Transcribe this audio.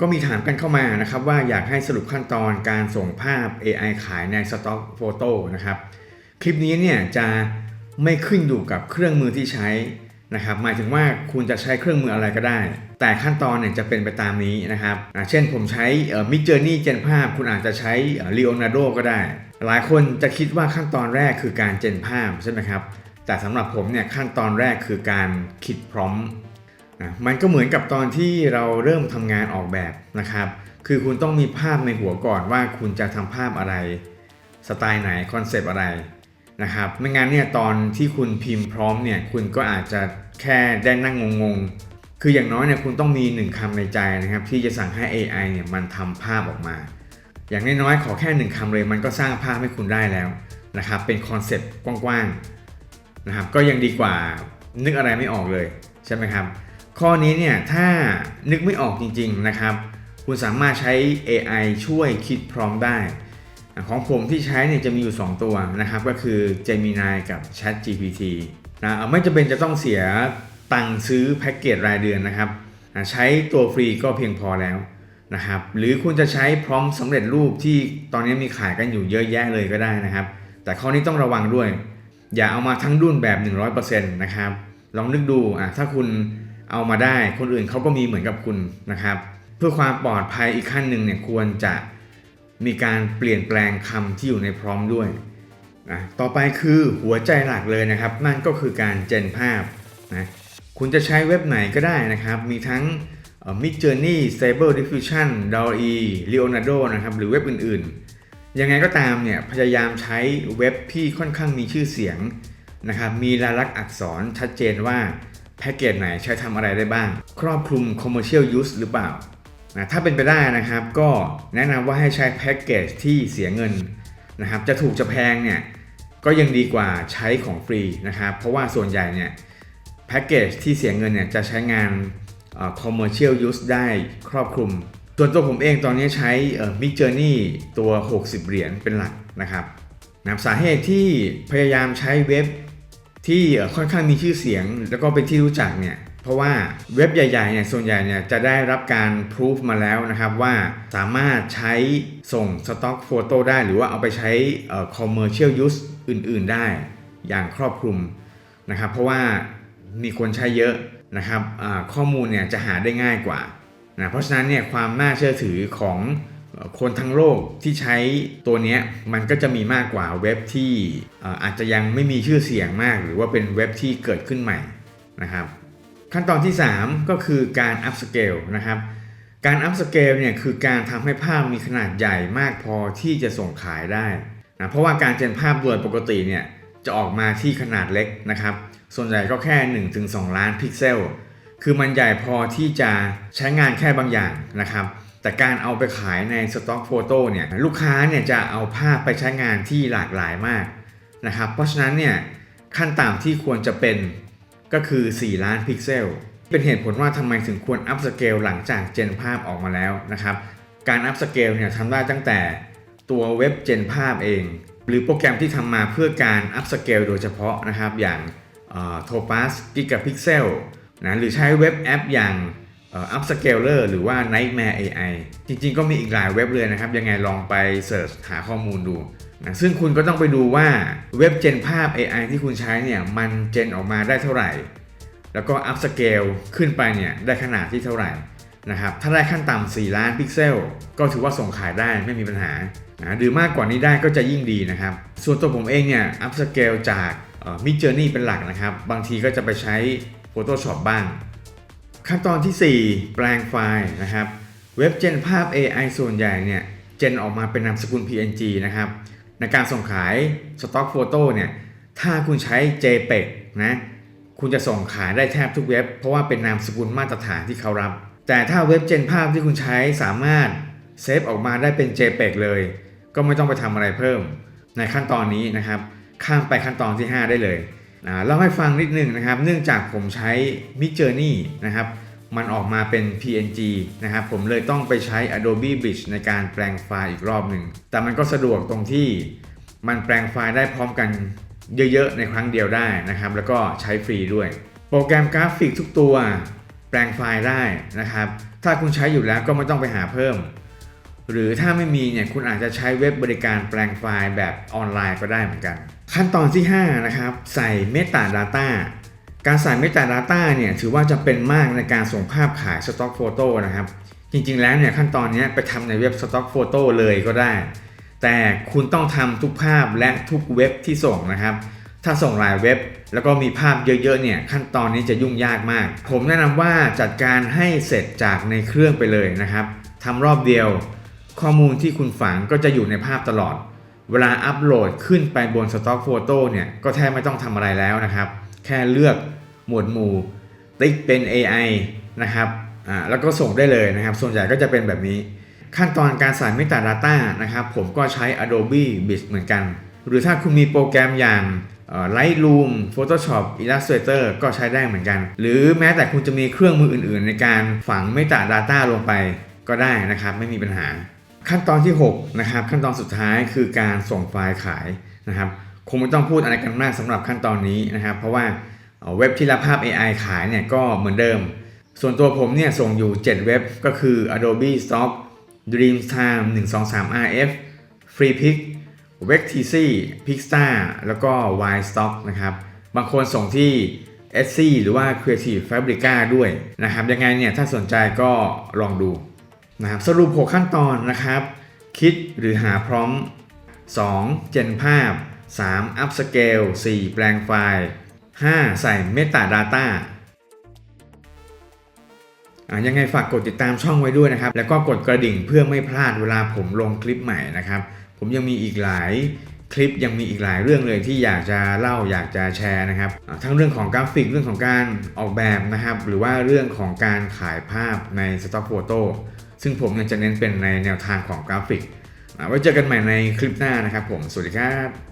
ก็มีถามกันเข้ามานะครับว่าอยากให้สรุปขั้นตอนการส่งภาพ AI ขายในสต็อกโฟโต้นะครับ คลิปนี้เนี่ยจะไม่ขึ้นอยู่กับเครื่องมือที่ใช้นะครับ หมายถึงว่าคุณจะใช้เครื่องมืออะไรก็ได้ แต่ขั้นตอนเนี่ยจะเป็นไปตามนี้นะครับ เช่นผมใช้มิจเจอร์นี่เจนภาพ คุณอาจจะใช้ลีโอนาร์โดก็ได้ หลายคนจะคิดว่าขั้นตอนแรกคือการเจนภาพใช่ไหมครับ แต่สำหรับผมเนี่ยขั้นตอนแรกคือการคิดพร้อม นะมันก็เหมือนกับตอนที่เราเริ่มทำงานออกแบบนะครับ คือคุณต้องมีภาพในหัวก่อนว่าคุณจะทำภาพอะไร สไตล์ไหนคอนเซปต์อะไรนะครับไม่งั้นเนี่ยตอนที่คุณพิมพ์พร้อมเนี่ยคุณก็อาจจะแค่ได้นั่งงงๆ คืออย่างน้อยเนี่ยคุณต้องมีหนึ่งคำในใจนะครับ ที่จะสั่งให้ AI เนี่ยมันทำภาพออกมา อย่างน้อยๆขอแค่หนึ่งคำเลยมันก็สร้างภาพให้คุณได้แล้วนะครับเป็นคอนเซปต์กว้างๆนะครับก็ยังดีกว่านึกอะไรไม่ออกเลยใช่ไหมครับ ข้อนี้เนี่ยถ้านึกไม่ออกจริงๆนะครับ คุณสามารถใช้ AI ช่วยคิดพร้อมได้ ของผมที่ใช้เนี่ยจะมีอยู่ 2 ตัวนะครับ ก็คือ Gemini กับ Chat GPT นะไม่จำเป็นจะต้องเสียตังค์ซื้อแพ็กเกจรายเดือนนะครับ ใช้ตัวฟรีก็เพียงพอแล้วนะครับหรือคุณจะใช้พร้อมสำเร็จรูปที่ตอนนี้มีขายกันอยู่เยอะแยะเลยก็ได้นะครับ แต่ข้อนี้ต้องระวังด้วย อย่าเอามาทั้งดุนแบบ 100%นะครับลองนึกดูอะถ้าคุณ เอามาได้คนอื่นเขาก็มีเหมือนกับคุณนะครับ เพื่อความปลอดภัยอีกขั้นหนึ่งเนี่ยควรจะมีการเปลี่ยนแปลงคำที่อยู่ในพร้อมด้วยนะต่อไปคือหัวใจหลักเลยนะครับ นั่นก็คือการเจนภาพนะคุณจะใช้เว็บไหนก็ได้นะครับ มีทั้ง Mid Journey Stable Diffusion DALL-E Leonardo นะครับหรือเว็บอื่นๆ ยังไงก็ตามเนี่ยพยายามใช้เว็บที่ค่อนข้างมีชื่อเสียงนะครับมีลายลักษณ์อักษรชัดเจนว่า แพ็กเกจไหนใช้ทำอะไรได้บ้าง ครอบคลุม Commercial Use หรือเปล่านะถ้าเป็นไปได้นะครับก็แนะนำว่าให้ใช้แพ็กเกจที่เสียเงินนะครับจะถูกจะแพงเนี่ยก็ยังดีกว่าใช้ของฟรีนะครับเพราะว่าส่วนใหญ่เนี่ยแพ็กเกจที่เสียเงินเนี่ยจะใช้งาน commercial use ได้ครอบคลุมส่วนตัวผมเองตอนนี้ใช้ Mid Journey ตัว 60 เหรียญเป็นหลักนะครับนะสาเหตุที่พยายามใช้เว็บ ที่ค่อนข้างมีชื่อเสียง แล้วก็เป็นที่รู้จักเนี่ยเพราะว่าเว็บใหญ่ๆเนี่ยส่วนใหญ่เนี่ยจะได้รับการพิสูจมาแล้วนะครับว่าสามารถใช้ส่งสต็อกโฟโต้ได้ หรือว่าเอาไปใช้ commercial use อื่นๆได้อย่างครอบคลุมนะครับเพราะว่ามีคนใช้เยอะนะครับข้อมูลเนี่ยจะหาได้ง่ายกว่านะเพราะฉะนั้นเนี่ยความน่าเชื่อถือของ คนทั้งโลกที่ใช้ตัวนี้มันก็จะมีมากกว่าเว็บที่อาจจะยังไม่มีชื่อเสียงมาก หรือว่าเป็นเว็บที่เกิดขึ้นใหม่นะครับ ขั้นตอนที่ 3 ก็คือการ up scale นะครับ การ up scale เนี่ยคือการทำให้ภาพมีขนาดใหญ่มากพอที่จะส่งขายได้นะเพราะว่าการเจนภาพโดยปกติเนี่ยจะออกมาที่ขนาดเล็กนะครับ ส่วนใหญ่ก็แค่ 1-2 ล้านพิกเซล คือมันใหญ่พอที่จะใช้งานแค่บางอย่างนะครับ แต่การเอาไปขายในสต็อกโฟโต้เนี่ยลูกค้าเนี่ยจะเอาภาพไปใช้งานที่หลากหลายมากนะครับเพราะฉะนั้นเนี่ยขั้นต่ำที่ควรจะเป็นก็คือ 4 ล้านพิกเซล เป็นเหตุผลว่าทำไมถึงควรอัพสเกลหลังจากเจนภาพออกมาแล้วนะครับ การอัพสเกลเนี่ยทำได้ตั้งแต่ตัวเว็บเจนภาพเอง หรือโปรแกรมที่ทำมาเพื่อการอัพสเกลโดยเฉพาะนะครับ อย่างโทปัสกิกะพิกเซลนะหรือใช้เว็บแอปอย่าง อัพสเกลเลอร์หรือว่า Nightmare AI จริงๆ ก็มีอีกหลายเว็บเลยนะครับ ยังไงลองไปเสิร์ชหาข้อมูลดูนะซึ่งคุณก็ต้องไปดูว่าเว็บเจนภาพ AI ที่คุณใช้เนี่ย มันเจนออกมาได้เท่าไหร่ แล้วก็อัพสเกลขึ้นไปเนี่ยได้ขนาดที่เท่าไหร่นะครับถ้าได้ขั้นต่ำ4ล้านพิกเซล ก็ถือว่าส่งขายได้ไม่มีปัญหานะหรือมากกว่านี้ได้ก็จะยิ่งดีนะครับ ส่วนตัวผมเองเนี่ยอัพสเกลจากมิจเจอร์นี่เป็นหลักนะครับ บางทีก็จะไปใช้ Photoshop บ้าง ขั้นตอนที่ 4 แปลงไฟล์นะครับ เว็บเจนภาพ AI ส่วนใหญ่เนี่ยเจนออกมาเป็นนามสกุล PNG นะครับ ในการส่งขายสต็อกโฟโต้เนี่ยถ้าคุณใช้ JPEG นะคุณจะส่งขายได้แทบทุกเว็บ เพราะว่าเป็นนามสกุลมาตรฐานที่เขารับ แต่ถ้าเว็บเจนภาพที่คุณใช้สามารถเซฟออกมาได้เป็น JPEG เลย ก็ไม่ต้องไปทำอะไรเพิ่ม ในขั้นตอนนี้นะครับ ข้ามไปขั้นตอนที่ 5 ได้เลย เล่าให้ฟังนิดนึงนะครับ เนื่องจากผมใช้ Mid Journey นะครับ มันออกมาเป็น PNG นะครับ ผมเลยต้องไปใช้ Adobe Bridge ในการแปลงไฟล์อีกรอบหนึ่ง แต่มันก็สะดวกตรงที่มันแปลงไฟล์ได้พร้อมกันเยอะๆ ในครั้งเดียวได้นะครับ แล้วก็ใช้ฟรีด้วย โปรแกรมกราฟิกทุกตัวแปลงไฟล์ได้นะครับ ถ้าคุณใช้อยู่แล้วก็ไม่ต้องไปหาเพิ่ม หรือถ้าไม่มีเนี่ยคุณอาจจะใช้เว็บบริการแปลงไฟล์แบบออนไลน์ก็ได้เหมือนกัน ขั้นตอนที่ 5 นะครับ ใส่ Metadata การใส่ Metadata เนี่ยถือว่าจะเป็นมากในการส่งภาพขาย Stock Photo นะครับ จริงๆแล้วเนี่ยขั้นตอนนี้ไปทำในเว็บ Stock Photo เลยก็ได้ แต่คุณต้องทำทุกภาพและทุกเว็บที่ส่งนะครับ ถ้าส่งหลายเว็บ แล้วก็มีภาพเยอะๆเนี่ยขั้นตอนนี้จะยุ่งยากมาก ผมแนะนำว่าจัดการให้เสร็จจากในเครื่องไปเลยนะครับทำรอบเดียว ข้อมูลที่คุณฝังก็จะอยู่ในภาพตลอด เวลาอัปโหลดขึ้นไปบน Stock Photo เนี่ยก็แทบไม่ต้องทำอะไรแล้วนะครับ แค่เลือกหมวดหมู่ ติ๊กเป็น AI นะครับอ่าแล้วก็ส่งได้เลยนะครับ ส่วนใหญ่ก็จะเป็นแบบนี้ ขั้นตอนการใส่ Metadata นะครับ ผมก็ใช้ Adobe Bridge เหมือนกัน หรือถ้าคุณมีโปรแกรมอย่างเอ่อ Lightroom Photoshop Illustrator ก็ใช้ได้เหมือนกัน หรือแม้แต่คุณจะมีเครื่องมืออื่น ๆ ในการฝัง Metadata ลงไปก็ได้นะครับ ไม่มีปัญหา ขั้นตอนที่6นะครับขั้นตอนสุดท้ายคือการส่งไฟล์ขายนะครับ คงไม่ต้องพูดอะไรกันมากสำหรับขั้นตอนนี้นะครับ เพราะว่าเว็บที่รับภาพ AI ขายเนี่ยก็เหมือนเดิม ส่วนตัวผมเนี่ยส่งอยู่ 7 เว็บก็คือ Adobe Stock Dreamtime 123 RF FreePic WebTC Pixstar แล้วก็ Ystock นะครับ บางคนส่งที่ Etsy หรือว่า Creative Fabrica ด้วยนะครับ ยังไงเนี่ยถ้าสนใจก็ลองดู นะครับสรุป 6 ขั้นตอนนะครับ คิดหรือหาพร้อม 2. เจนภาพ 3. Up Scale 4. แปลงไฟล์ 5. ใส่ Metadata ยังไงฝากกดติดตามช่องไว้ด้วยนะครับ แล้วก็กดกระดิ่งเพื่อไม่พลาดเวลาผมลงคลิปใหม่นะครับ ผมยังมีอีกหลายคลิปยังมีอีกหลายเรื่องเลยที่อยากจะเล่าอยากจะแชร์นะครับ ทั้งเรื่องของกราฟิกเรื่องของการออกแบบนะครับ หรือว่าเรื่องของการขายภาพใน Stock Photo ซึ่งผมยังจะเน้นเป็นในแนวทางของกราฟิกอะไว้เจอกันใหม่ในคลิปหน้านะครับผม สวัสดีครับ